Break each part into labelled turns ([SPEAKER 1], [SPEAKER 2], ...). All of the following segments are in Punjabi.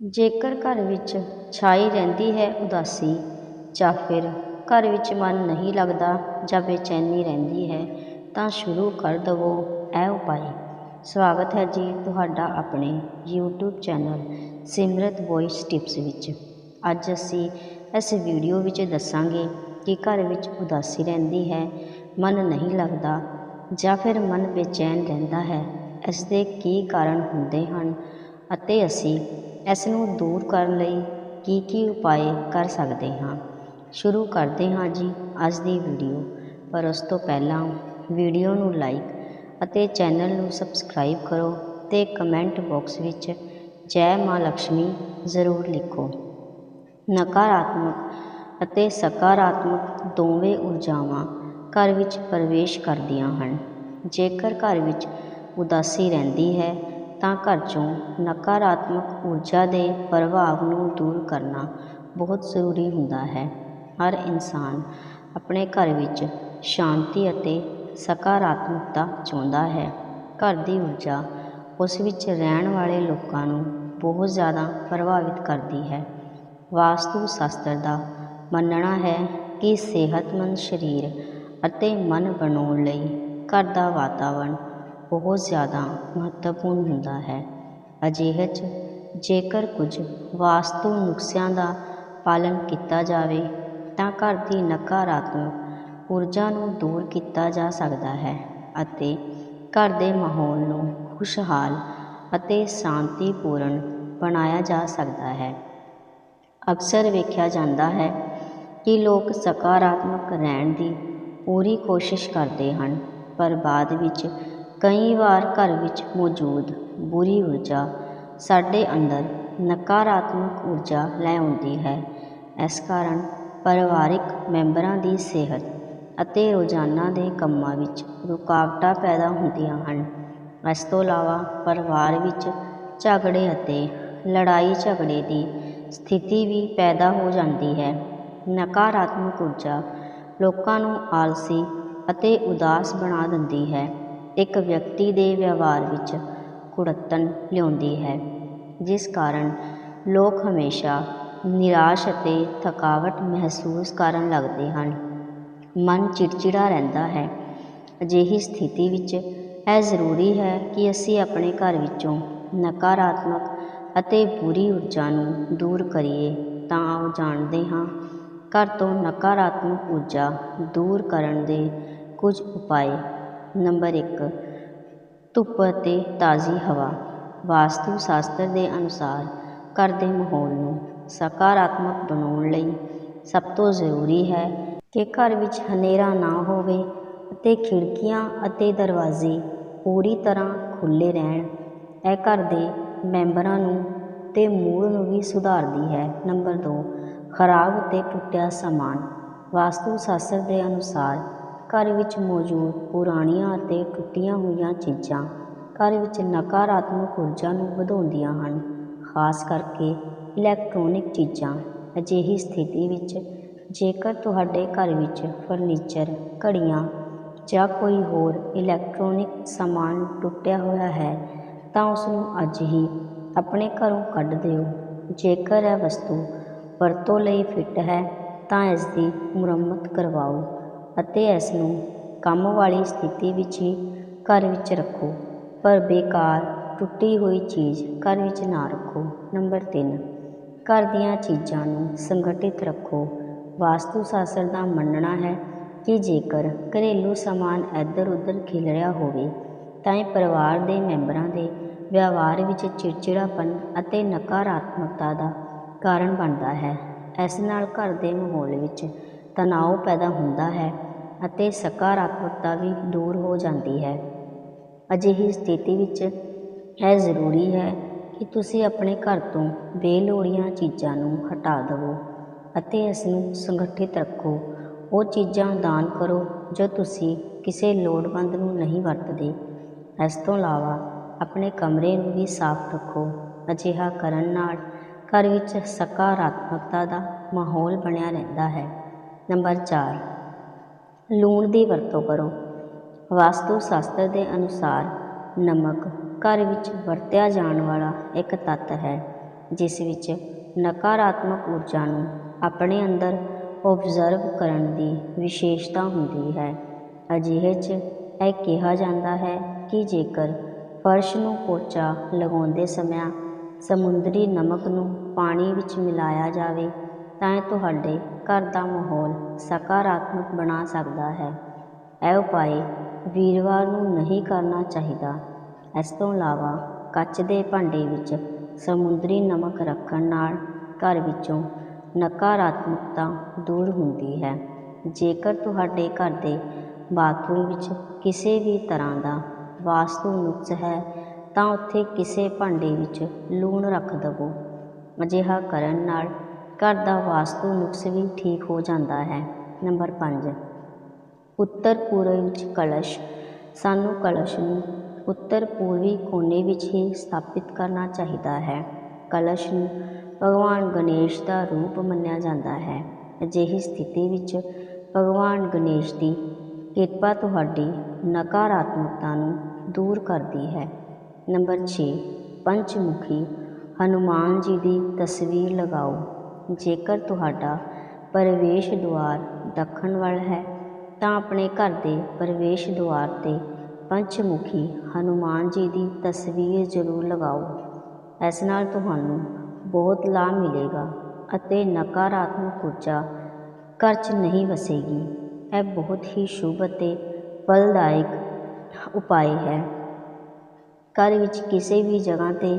[SPEAKER 1] ਜੇਕਰ ਘਰ ਵਿੱਚ ਛਾਈ ਰਹਿੰਦੀ ਹੈ ਉਦਾਸੀ ਜਾਂ ਫਿਰ ਘਰ ਵਿੱਚ ਮਨ ਨਹੀਂ ਲੱਗਦਾ ਜਾਂ ਬੇਚੈਨੀ ਰਹਿੰਦੀ ਹੈ, ਤਾਂ ਸ਼ੁਰੂ ਕਰ ਦੇਵੋ ਇਹ ਉਪਾਅ। ਸਵਾਗਤ ਹੈ ਜੀ ਤੁਹਾਡਾ ਆਪਣੇ YouTube channel Simrat voice tips ਵਿੱਚ। ਅੱਜ ਅਸੀਂ ਇਸ ਵੀਡੀਓ ਵਿੱਚ ਦੱਸਾਂਗੇ ਕਿ ਘਰ ਵਿੱਚ ਉਦਾਸੀ ਰਹਿੰਦੀ ਹੈ, ਮਨ ਨਹੀਂ ਲੱਗਦਾ ਜਾਂ ਫਿਰ ਮਨ ਬੇਚੈਨ ਰਹਿੰਦਾ ਹੈ ਇਸ ਦੇ ਕੀ ਕਾਰਨ ਹੁੰਦੇ ਹਨ ਅਤੇ ਅਸੀਂ ਇਸ ਨੂੰ ਦੂਰ ਕਰਨ ਲਈ ਕੀ ਕੀ ਉਪਾਅ ਕਰ ਸਕਦੇ ਹਾਂ। ਸ਼ੁਰੂ ਕਰਦੇ ਹਾਂ ਜੀ ਅੱਜ ਦੀ ਵੀਡੀਓ। ਪਰ ਉਸ ਤੋਂ ਪਹਿਲਾਂ ਵੀਡੀਓ ਨੂੰ ਲਾਈਕ ਅਤੇ ਚੈਨਲ ਨੂੰ ਸਬਸਕ੍ਰਾਈਬ ਕਰੋ ਤੇ ਕਮੈਂਟ ਬਾਕਸ ਵਿੱਚ ਜੈ ਮਾਂ ਲక్ష్ਮੀ ਜ਼ਰੂਰ ਲਿਖੋ। ਨਕਾਰਾਤਮਕ ਅਤੇ ਸਕਾਰਾਤਮਕ ਦੋਵੇਂ ਊਰਜਾਵਾਂ ਘਰ ਵਿੱਚ ਪ੍ਰਵੇਸ਼ ਕਰਦੀਆਂ ਹਨ। ਜੇਕਰ ਘਰ ਵਿੱਚ ਉਦਾਸੀ ਰਹਿੰਦੀ ਹੈ ਤਾਂ ਘਰ 'ਚੋਂ ਨਕਾਰਾਤਮਕ ਊਰਜਾ ਦੇ ਪ੍ਰਭਾਵ ਨੂੰ ਦੂਰ ਕਰਨਾ ਬਹੁਤ ਜ਼ਰੂਰੀ ਹੁੰਦਾ ਹੈ। ਹਰ ਇਨਸਾਨ ਆਪਣੇ ਘਰ ਵਿੱਚ ਸ਼ਾਂਤੀ ਅਤੇ ਸਕਾਰਾਤਮਕਤਾ ਚਾਹੁੰਦਾ ਹੈ। ਘਰ ਦੀ ਊਰਜਾ ਉਸ ਵਿੱਚ ਰਹਿਣ ਵਾਲੇ ਲੋਕਾਂ ਨੂੰ ਬਹੁਤ ਜ਼ਿਆਦਾ ਪ੍ਰਭਾਵਿਤ ਕਰਦੀ ਹੈ। ਵਾਸਤੂ ਸ਼ਾਸਤਰ ਦਾ ਮੰਨਣਾ ਹੈ ਕਿ ਸਿਹਤਮੰਦ ਸਰੀਰ ਅਤੇ ਮਨ ਬਣਾਉਣ ਲਈ ਘਰ ਦਾ ਵਾਤਾਵਰਣ ਬਹੁਤ ਜ਼ਿਆਦਾ ਮਹੱਤਵਪੂਰਨ ਹੁੰਦਾ ਹੈ। ਅਜਿਹੇ 'ਚ ਜੇਕਰ ਕੁਝ ਵਾਸਤੂ ਨੁਸਖਿਆਂ ਦਾ ਪਾਲਣ ਕੀਤਾ ਜਾਵੇ, ਤਾਂ ਘਰ ਦੀ ਨਕਾਰਾਤਮਕ ਊਰਜਾ ਨੂੰ ਦੂਰ ਕੀਤਾ ਜਾ ਸਕਦਾ ਹੈ ਅਤੇ ਘਰ ਦੇ ਮਾਹੌਲ ਨੂੰ ਖੁਸ਼ਹਾਲ ਅਤੇ ਸ਼ਾਂਤੀਪੂਰਨ ਬਣਾਇਆ ਜਾ ਸਕਦਾ ਹੈ। ਅਕਸਰ ਵੇਖਿਆ ਜਾਂਦਾ ਹੈ ਕਿ ਲੋਕ ਸਕਾਰਾਤਮਕ ਰਹਿਣ ਦੀ ਪੂਰੀ ਕੋਸ਼ਿਸ਼ ਕਰਦੇ ਹਨ, ਪਰ ਬਾਅਦ ਵਿੱਚ ਕਈ ਵਾਰ ਘਰ ਵਿੱਚ ਮੌਜੂਦ ਬੁਰੀ ਊਰਜਾ ਸਾਡੇ ਅੰਦਰ ਨਕਾਰਾਤਮਕ ਊਰਜਾ ਲੈ ਆਉਂਦੀ ਹੈ। ਇਸ ਕਾਰਨ ਪਰਿਵਾਰਿਕ ਮੈਂਬਰਾਂ ਦੀ ਸਿਹਤ ਅਤੇ ਰੋਜ਼ਾਨਾ ਦੇ ਕੰਮਾਂ ਵਿੱਚ ਰੁਕਾਵਟਾਂ ਪੈਦਾ ਹੁੰਦੀਆਂ ਹਨ। ਇਸ ਤੋਂ ਇਲਾਵਾ ਪਰਿਵਾਰ ਵਿੱਚ ਝਗੜੇ ਅਤੇ ਲੜਾਈ ਝਗੜੇ ਦੀ ਸਥਿਤੀ ਵੀ ਪੈਦਾ ਹੋ ਜਾਂਦੀ ਹੈ। ਨਕਾਰਾਤਮਕ ਊਰਜਾ ਲੋਕਾਂ ਨੂੰ ਆਲਸੀ ਅਤੇ ਉਦਾਸ ਬਣਾ ਦਿੰਦੀ ਹੈ। ਇੱਕ ਵਿਅਕਤੀ ਦੇ ਵਿਵਹਾਰ ਵਿੱਚ ਕੁੜੱਤਣ ਲਿਆਉਂਦੀ ਹੈ, ਜਿਸ ਕਾਰਨ ਲੋਕ ਹਮੇਸ਼ਾ ਨਿਰਾਸ਼ ਅਤੇ ਥਕਾਵਟ ਮਹਿਸੂਸ ਕਰਨ ਲੱਗਦੇ ਹਨ। ਮਨ ਚਿੜਚਿੜਾ ਰਹਿੰਦਾ ਹੈ। ਅਜਿਹੀ ਸਥਿਤੀ ਵਿੱਚ ਇਹ ਜ਼ਰੂਰੀ ਹੈ ਕਿ ਅਸੀਂ ਆਪਣੇ ਘਰ ਵਿੱਚੋਂ ਨਕਾਰਾਤਮਕ ਅਤੇ ਬੁਰੀ ਊਰਜਾ ਨੂੰ ਦੂਰ ਕਰੀਏ ਤਾਂ ਆਓ ਜਾਣਦੇ ਹਾਂ, ਘਰ ਤੋਂ ਨਕਾਰਾਤਮਕ ਊਰਜਾ ਦੂਰ ਕਰਨ ਦੇ ਕੁਝ ਉਪਾਅ ਨੰਬਰ ਇੱਕ, ਧੁੱਪ ਅਤੇ ਤਾਜ਼ੀ ਹਵਾ। ਵਾਸਤੂ ਸ਼ਾਸਤਰ ਦੇ ਅਨੁਸਾਰ ਘਰ ਦੇ ਮਾਹੌਲ ਨੂੰ ਸਕਾਰਾਤਮਕ ਬਣਾਉਣ ਲਈ ਸਭ ਤੋਂ ਜ਼ਰੂਰੀ ਹੈ ਕਿ ਘਰ ਵਿੱਚ ਹਨੇਰਾ ਨਾ ਹੋਵੇ ਅਤੇ ਖਿੜਕੀਆਂ ਅਤੇ ਦਰਵਾਜ਼ੇ ਪੂਰੀ ਤਰ੍ਹਾਂ ਖੁੱਲ੍ਹੇ ਰਹਿਣ। ਇਹ ਘਰ ਦੇ ਮੈਂਬਰਾਂ ਨੂੰ ਤੇ ਮੂਡ ਨੂੰ ਵੀ ਸੁਧਾਰਦੀ ਹੈ। ਨੰਬਰ 2 ਖਰਾਬ ਅਤੇ ਟੁੱਟਿਆ ਸਮਾਨ। ਵਾਸਤੂ ਸ਼ਾਸਤਰ ਦੇ ਅਨੁਸਾਰ ਘਰ ਵਿੱਚ ਮੌਜੂਦ ਪੁਰਾਣੀਆਂ ਅਤੇ ਟੁੱਟੀਆਂ ਹੋਈਆਂ ਚੀਜ਼ਾਂ ਘਰ ਵਿੱਚ ਨਕਾਰਾਤਮਕ ਊਰਜਾ ਨੂੰ ਵਧਾਉਂਦੀਆਂ ਹਨ, ਖਾਸ ਕਰਕੇ ਇਲੈਕਟ੍ਰੋਨਿਕ ਚੀਜ਼ਾਂ। ਅਜਿਹੀ ਸਥਿਤੀ ਵਿੱਚ ਜੇਕਰ ਤੁਹਾਡੇ ਘਰ ਵਿੱਚ ਫਰਨੀਚਰ, ਘੜੀਆਂ ਜਾਂ ਕੋਈ ਹੋਰ ਇਲੈਕਟ੍ਰੋਨਿਕ ਸਮਾਨ ਟੁੱਟਿਆ ਹੋਇਆ ਹੈ, ਤਾਂ ਉਸ ਨੂੰ ਅੱਜ ਹੀ ਆਪਣੇ ਘਰੋਂ ਕੱਢ ਦਿਓ। ਜੇਕਰ ਇਹ ਵਸਤੂ ਵਰਤੋਂ ਲਈ ਫਿੱਟ ਹੈ, ਤਾਂ ਇਸ ਦੀ ਮੁਰੰਮਤ ਕਰਵਾਓ। ਅਤੇ ਇਸ ਨੂੰ ਕੰਮ ਵਾਲੀ ਸਥਿਤੀ ਵਿੱਚ ਹੀ ਘਰ ਵਿੱਚ ਰੱਖੋ, ਪਰ ਬੇਕਾਰ ਟੁੱਟੀ ਹੋਈ ਚੀਜ਼ ਘਰ ਵਿੱਚ ਨਾ ਰੱਖੋ। ਨੰਬਰ ਤਿੰਨ, ਘਰ ਦੀਆਂ ਚੀਜ਼ਾਂ ਨੂੰ ਸੰਗਠਿਤ ਰੱਖੋ। ਵਾਸਤੂ ਸ਼ਾਸਤਰ ਦਾ ਮੰਨਣਾ ਹੈ ਕਿ ਜੇਕਰ ਘਰੇਲੂ ਸਮਾਨ ਇੱਧਰ ਉੱਧਰ ਖਿਲਰਿਆ ਹੋਵੇ, ਤਾਂ ਇਹ ਪਰਿਵਾਰ ਦੇ ਮੈਂਬਰਾਂ ਦੇ ਵਿਵਹਾਰ ਵਿੱਚ ਚਿੜਚਿੜਾਪਨ ਅਤੇ ਨਕਾਰਾਤਮਕਤਾ ਦਾ ਕਾਰਨ ਬਣਦਾ ਹੈ। ਇਸ ਨਾਲ ਘਰ ਦੇ ਮਾਹੌਲ ਵਿੱਚ ਤਣਾਅ ਪੈਦਾ ਹੁੰਦਾ ਹੈ ਅਤੇ ਸਕਾਰਾਤਮਕਤਾ ਵੀ ਦੂਰ ਹੋ ਜਾਂਦੀ ਹੈ। ਅਜਿਹੀ ਸਥਿਤੀ ਵਿੱਚ ਇਹ ਜ਼ਰੂਰੀ ਹੈ ਕਿ ਤੁਸੀਂ ਆਪਣੇ ਘਰ ਤੋਂ ਬੇਲੋੜੀਆਂ ਚੀਜ਼ਾਂ ਨੂੰ ਹਟਾ ਦੇਵੋ ਅਤੇ ਇਸ ਨੂੰ ਸੰਗਠਿਤ ਰੱਖੋ। ਉਹ ਚੀਜ਼ਾਂ ਦਾਨ ਕਰੋ ਜੋ ਤੁਸੀਂ ਕਿਸੇ ਲੋੜਵੰਦ ਨੂੰ ਨਹੀਂ ਵਰਤਦੇ। ਇਸ ਤੋਂ ਇਲਾਵਾ ਆਪਣੇ ਕਮਰੇ ਨੂੰ ਵੀ ਸਾਫ਼ ਰੱਖੋ। ਅਜਿਹਾ ਕਰਨ ਨਾਲ ਘਰ ਵਿੱਚ ਸਕਾਰਾਤਮਕਤਾ ਦਾ ਮਾਹੌਲ ਬਣਿਆ ਰਹਿੰਦਾ ਹੈ। ਨੰਬਰ 4 ਲੂਣ ਦੀ ਵਰਤੋਂ ਕਰੋ। ਵਾਸਤੂ ਸ਼ਾਸਤਰ ਦੇ ਅਨੁਸਾਰ ਨਮਕ ਘਰ ਵਿੱਚ ਵਰਤਿਆ ਜਾਣ ਵਾਲਾ ਇੱਕ ਤੱਤ ਹੈ, ਜਿਸ ਵਿੱਚ ਨਕਾਰਾਤਮਕ ਊਰਜਾ ਨੂੰ ਆਪਣੇ ਅੰਦਰ ਓਬਜ਼ਰਵ ਕਰਨ ਦੀ ਵਿਸ਼ੇਸ਼ਤਾ ਹੁੰਦੀ ਹੈ। ਅਜਿਹੇ 'ਚ ਇਹ ਕਿਹਾ ਜਾਂਦਾ ਹੈ ਕਿ ਜੇਕਰ ਫਰਸ਼ ਨੂੰ ਪੋਚਾ ਲਗਾਉਂਦੇ ਸਮਿਆਂ ਸਮੁੰਦਰੀ ਨਮਕ ਨੂੰ ਪਾਣੀ ਵਿੱਚ ਮਿਲਾਇਆ ਜਾਵੇ ਤਾਂ ਇਹ ਤੁਹਾਡੇ ਘਰ ਦਾ ਮਾਹੌਲ ਸਕਾਰਾਤਮਕ ਬਣਾ ਸਕਦਾ ਹੈ। ਇਹ ਉਪਾਅ ਵੀਰਵਾਰ ਨੂੰ ਨਹੀਂ ਕਰਨਾ ਚਾਹੀਦਾ। ਇਸ ਤੋਂ ਇਲਾਵਾ ਕੱਚ ਦੇ ਭਾਂਡੇ ਵਿੱਚ ਸਮੁੰਦਰੀ ਨਮਕ ਰੱਖਣ ਨਾਲ ਘਰ ਵਿੱਚੋਂ ਨਕਾਰਾਤਮਕਤਾ ਦੂਰ ਹੁੰਦੀ ਹੈ। ਜੇਕਰ ਤੁਹਾਡੇ ਘਰ ਦੇ ਬਾਥਰੂਮ ਵਿੱਚ ਕਿਸੇ ਵੀ ਤਰ੍ਹਾਂ ਦਾ ਵਾਸਤੂ ਨੁਕਸ ਹੈ, ਤਾਂ ਉੱਥੇ ਕਿਸੇ ਭਾਂਡੇ ਵਿੱਚ ਲੂਣ ਰੱਖ ਦੇਵੋ। ਅਜਿਹਾ ਕਰਨ ਨਾਲ ਘਰ ਦਾ ਵਾਸਤੂ ਨੁਕਸ ਵੀ ਠੀਕ ਹੋ ਜਾਂਦਾ ਹੈ। ਨੰਬਰ 5 ਉੱਤਰ ਪੂਰਬ ਵਿੱਚ ਕਲਸ਼। ਸਾਨੂੰ ਕਲਸ਼ ਨੂੰ ਉੱਤਰ ਪੂਰਬੀ ਕੋਨੇ ਵਿੱਚ ਹੀ ਸਥਾਪਿਤ ਕਰਨਾ ਚਾਹੀਦਾ ਹੈ। ਕਲਸ਼ ਨੂੰ ਭਗਵਾਨ ਗਣੇਸ਼ ਦਾ ਰੂਪ ਮੰਨਿਆ ਜਾਂਦਾ ਹੈ। ਅਜਿਹੀ ਸਥਿਤੀ ਵਿੱਚ ਭਗਵਾਨ ਗਣੇਸ਼ ਦੀ ਕਿਰਪਾ ਤੁਹਾਡੀ ਨਕਾਰਾਤਮਕਤਾ ਨੂੰ ਦੂਰ ਕਰਦੀ ਹੈ। ਨੰਬਰ 6 ਪੰਚਮੁਖੀ। ਹਨੂਮਾਨ ਜੀ ਦੀ ਤਸਵੀਰ ਲਗਾਓ। ਜੇਕਰ ਤੁਹਾਡਾ ਪ੍ਰਵੇਸ਼ ਦੁਆਰ ਦੱਖਣ ਵੱਲ ਹੈ, ਤਾਂ ਆਪਣੇ ਘਰ ਦੇ ਪ੍ਰਵੇਸ਼ ਦੁਆਰ 'ਤੇ ਪੰਚਮੁਖੀ ਹਨੂਮਾਨ ਜੀ ਦੀ ਤਸਵੀਰ ਜ਼ਰੂਰ ਲਗਾਓ। ਇਸ ਨਾਲ ਤੁਹਾਨੂੰ ਬਹੁਤ ਲਾਭ ਮਿਲੇਗਾ ਅਤੇ ਨਕਾਰਾਤਮਕ ਊਰਜਾ ਘਰ 'ਚ ਨਹੀਂ ਵਸੇਗੀ। ਇਹ ਬਹੁਤ ਹੀ ਸ਼ੁਭ ਅਤੇ ਫਲਦਾਇਕ ਉਪਾਅ ਹੈ। ਘਰ ਵਿੱਚ ਕਿਸੇ ਵੀ ਜਗ੍ਹਾ 'ਤੇ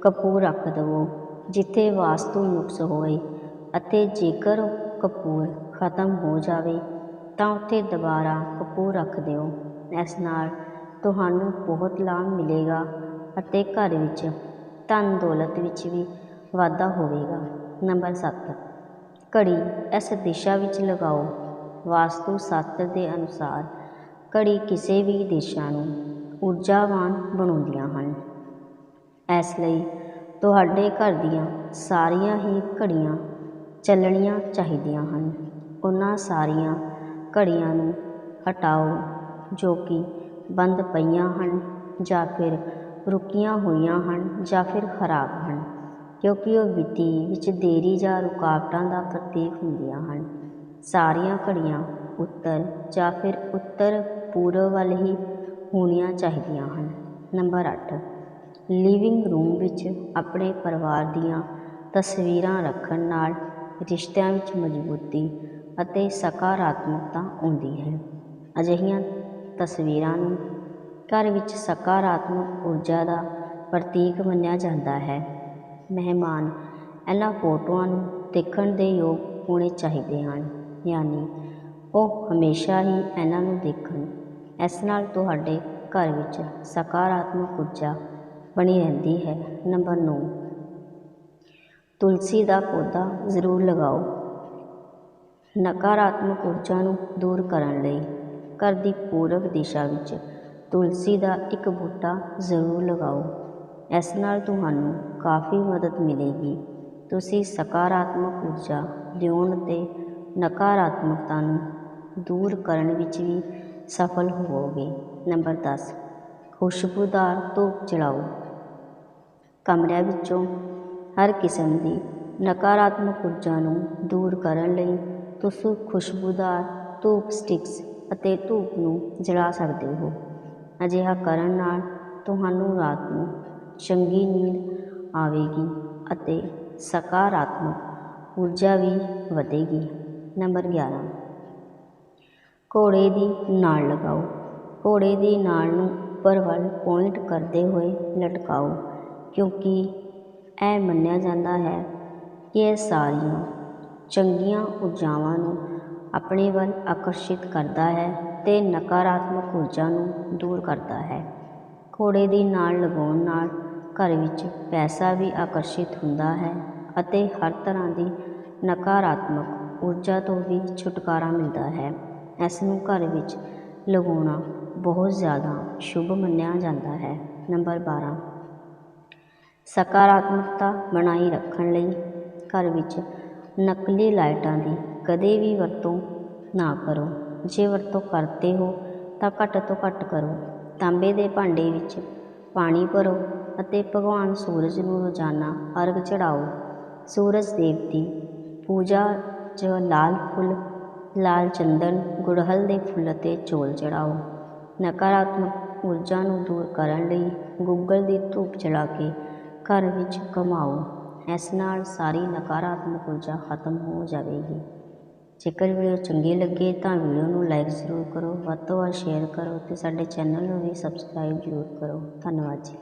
[SPEAKER 1] ਕਪੂਰ ਰੱਖ ਦੇਵੋ। ਜਿੱਥੇ ਵਾਸਤੂ ਨੁਕਸ ਹੋਵੇ ਅਤੇ ਜੇਕਰ ਕਪੂਰ ਖਤਮ ਹੋ ਜਾਵੇ, ਤਾਂ ਉੱਥੇ ਦੁਬਾਰਾ ਕਪੂਰ ਰੱਖ ਦਿਓ। ਇਸ ਨਾਲ ਤੁਹਾਨੂੰ ਬਹੁਤ ਲਾਭ ਮਿਲੇਗਾ ਅਤੇ ਘਰ ਵਿੱਚ ਧਨ ਦੌਲਤ ਵਿੱਚ ਵੀ ਵਾਧਾ ਹੋਵੇਗਾ। ਨੰਬਰ 7 ਘੜੀ ਇਸ ਦਿਸ਼ਾ ਵਿੱਚ ਲਗਾਓ। ਵਾਸਤੂ ਸ਼ਾਸਤਰ ਦੇ ਅਨੁਸਾਰ ਘੜੀ ਕਿਸੇ ਵੀ ਦਿਸ਼ਾ ਨੂੰ ਊਰਜਾਵਾਨ ਬਣਾਉਂਦੀਆਂ ਹਨ। ਇਸ ਲਈ ਤੁਹਾਡੇ ਘਰ ਦੀਆਂ ਸਾਰੀਆਂ ਹੀ ਘੜੀਆਂ ਚੱਲਣੀਆਂ ਚਾਹੀਦੀਆਂ ਹਨ। ਉਹਨਾਂ ਸਾਰੀਆਂ ਘੜੀਆਂ ਨੂੰ ਹਟਾਓ ਜੋ ਕਿ ਬੰਦ ਪਈਆਂ ਹਨ ਜਾਂ ਫਿਰ ਰੁਕੀਆਂ ਹੋਈਆਂ ਹਨ ਜਾਂ ਫਿਰ ਖਰਾਬ ਹਨ, ਕਿਉਂਕਿ ਉਹ ਵਿੱਤੀ ਵਿੱਚ ਦੇਰੀ ਜਾਂ ਰੁਕਾਵਟਾਂ ਦਾ ਪ੍ਰਤੀਕ ਹੁੰਦੀਆਂ ਹਨ। ਸਾਰੀਆਂ ਘੜੀਆਂ ਉੱਤਰ ਜਾਂ ਫਿਰ ਉੱਤਰ ਪੂਰਬ ਵੱਲ ਹੀ ਹੋਣੀਆਂ ਚਾਹੀਦੀਆਂ ਹਨ। ਨੰਬਰ ਅੱਠ ਲਿਵਿੰਗ ਰੂਮ ਵਿੱਚ ਆਪਣੇ ਪਰਿਵਾਰ ਦੀਆਂ ਤਸਵੀਰਾਂ ਰੱਖਣ ਨਾਲ ਰਿਸ਼ਤਿਆਂ ਵਿੱਚ ਮਜ਼ਬੂਤੀ ਅਤੇ ਸਕਾਰਾਤਮਕਤਾ ਆਉਂਦੀ ਹੈ। ਅਜਿਹੀਆਂ ਤਸਵੀਰਾਂ ਨੂੰ ਘਰ ਵਿੱਚ ਸਕਾਰਾਤਮਕ ਊਰਜਾ ਦਾ ਪ੍ਰਤੀਕ ਮੰਨਿਆ ਜਾਂਦਾ ਹੈ। ਮਹਿਮਾਨ ਇਹਨਾਂ ਫੋਟੋਆਂ ਨੂੰ ਦੇਖਣ ਦੇ ਯੋਗ ਹੋਣੇ ਚਾਹੀਦੇ ਹਨ, ਯਾਨੀ ਉਹ ਹਮੇਸ਼ਾ ਹੀ ਇਹਨਾਂ ਨੂੰ ਦੇਖਣ। ਇਸ ਨਾਲ ਤੁਹਾਡੇ ਘਰ ਵਿੱਚ ਸਕਾਰਾਤਮਕ ਊਰਜਾ ਬਣੀ ਰਹਿੰਦੀ ਹੈ। ਨੰਬਰ 9 ਤੁਲਸੀ ਦਾ ਪੌਦਾ ਜ਼ਰੂਰ ਲਗਾਓ। ਨਕਾਰਾਤਮਕ ਊਰਜਾ ਨੂੰ ਦੂਰ ਕਰਨ ਲਈ ਘਰ ਦੀ ਪੂਰਬ ਦਿਸ਼ਾ ਵਿੱਚ ਤੁਲਸੀ ਦਾ ਇੱਕ ਬੂਟਾ ਜ਼ਰੂਰ ਲਗਾਓ। ਇਸ ਨਾਲ ਤੁਹਾਨੂੰ ਕਾਫੀ ਮਦਦ ਮਿਲੇਗੀ। ਤੁਸੀਂ ਸਕਾਰਾਤਮਕ ਊਰਜਾ ਲਿਆਉਣ 'ਤੇ ਨਕਾਰਾਤਮਕਤਾ ਨੂੰ ਦੂਰ ਕਰਨ ਵਿੱਚ ਵੀ ਸਫਲ ਹੋਵੋਗੇ। ਨੰਬਰ 10 ਖੁਸ਼ਬੂਦਾਰ ਧੂਪ ਜਲਾਓ ਕਮਰਿਆਂ ਵਿੱਚੋਂ ਹਰ ਕਿਸਮ ਦੀ ਨਕਾਰਾਤਮਕ ਊਰਜਾ ਨੂੰ ਦੂਰ ਕਰਨ ਲਈ ਤੁਸੀਂ ਖੁਸ਼ਬੂਦਾਰ ਧੂਪ ਸਟਿਕਸ ਅਤੇ ਧੂਪ ਨੂੰ ਜਲਾ ਸਕਦੇ ਹੋ। ਅਜਿਹਾ ਕਰਨ ਨਾਲ ਤੁਹਾਨੂੰ ਰਾਤ ਨੂੰ ਚੰਗੀ ਨੀਂਦ ਆਵੇਗੀ ਅਤੇ ਸਕਾਰਾਤਮਕ ਊਰਜਾ ਵੀ ਵਧੇਗੀ। ਨੰਬਰ 11 ਘੋੜੇ ਦੀ ਨਾਲ ਲਗਾਓ। ਘੋੜੇ ਦੀ ਨਾਲ ਨੂੰ ਉੱਪਰ ਵੱਲ ਪੁਆਇੰਟ ਕਰਦੇ ਹੋਏ ਲਟਕਾਓ, ਕਿਉਂਕਿ ਇਹ ਮੰਨਿਆ ਜਾਂਦਾ ਹੈ ਕਿ ਇਹ ਸਾਰੀਆਂ ਚੰਗੀਆਂ ਊਰਜਾਵਾਂ ਨੂੰ ਆਪਣੇ ਵੱਲ ਆਕਰਸ਼ਿਤ ਕਰਦਾ ਹੈ ਅਤੇ ਨਕਾਰਾਤਮਕ ਊਰਜਾ ਨੂੰ ਦੂਰ ਕਰਦਾ ਹੈ। ਘੋੜੇ ਦੀ ਨਾਲ ਲਗਾਉਣ ਨਾਲ ਘਰ ਵਿੱਚ ਪੈਸਾ ਵੀ ਆਕਰਸ਼ਿਤ ਹੁੰਦਾ ਹੈ ਅਤੇ ਹਰ ਤਰ੍ਹਾਂ ਦੀ ਨਕਾਰਾਤਮਕ ਊਰਜਾ ਤੋਂ ਵੀ ਛੁਟਕਾਰਾ ਮਿਲਦਾ ਹੈ। ਇਸ ਨੂੰ ਘਰ ਵਿੱਚ ਲਗਾਉਣਾ ਬਹੁਤ ਜ਼ਿਆਦਾ ਸ਼ੁਭ ਮੰਨਿਆ ਜਾਂਦਾ ਹੈ। ਨੰਬਰ 12 ਸਕਾਰਾਤਮਕਤਾ ਬਣਾਈ ਰੱਖਣ ਲਈ ਘਰ ਵਿੱਚ ਨਕਲੀ ਲਾਈਟਾਂ ਦੀ ਕਦੇ ਵੀ ਵਰਤੋਂ ਨਾ ਕਰੋ। ਜੇ ਵਰਤੋਂ ਕਰਦੇ ਹੋ ਤਾਂ ਘੱਟ ਤੋਂ ਘੱਟ ਕਰੋ। ਤਾਂਬੇ ਦੇ ਭਾਂਡੇ ਵਿੱਚ ਪਾਣੀ ਭਰੋ ਅਤੇ ਭਗਵਾਨ ਸੂਰਜ ਨੂੰ ਰੋਜ਼ਾਨਾ ਅਰਗ ਚੜਾਓ ਸੂਰਜ ਦੇਵ ਦੀ ਪੂਜਾ 'ਚ ਲਾਲ ਫੁੱਲ, ਲਾਲ ਚੰਦਨ, ਗੁੜਹਲ ਦੇ ਫੁੱਲ ਅਤੇ ਚੌਲ ਚੜਾਓ ਨਕਾਰਾਤਮਕ ਊਰਜਾ ਨੂੰ ਦੂਰ ਕਰਨ ਲਈ ਗੁੱਗਲ ਦੀ ਧੂਪ ਜਲਾ ਕੇ ਘਰ ਵਿੱਚ ਘੁਮਾਓ। ਇਸ ਨਾਲ ਸਾਰੀ ਨਕਾਰਾਤਮਕ ਊਰਜਾ ਖਤਮ ਹੋ ਜਾਵੇਗੀ। ਜੇਕਰ ਵੀਡੀਓ ਚੰਗੀ ਲੱਗੇ ਤਾਂ ਵੀਡੀਓ ਨੂੰ ਲਾਈਕ ਜ਼ਰੂਰ ਕਰੋ, ਵੱਧ ਤੋਂ ਵੱਧ ਸ਼ੇਅਰ ਕਰੋ ਅਤੇ ਸਾਡੇ ਚੈਨਲ ਨੂੰ ਵੀ ਸਬਸਕ੍ਰਾਈਬ ਜ਼ਰੂਰ ਕਰੋ। ਧੰਨਵਾਦ ਜੀ।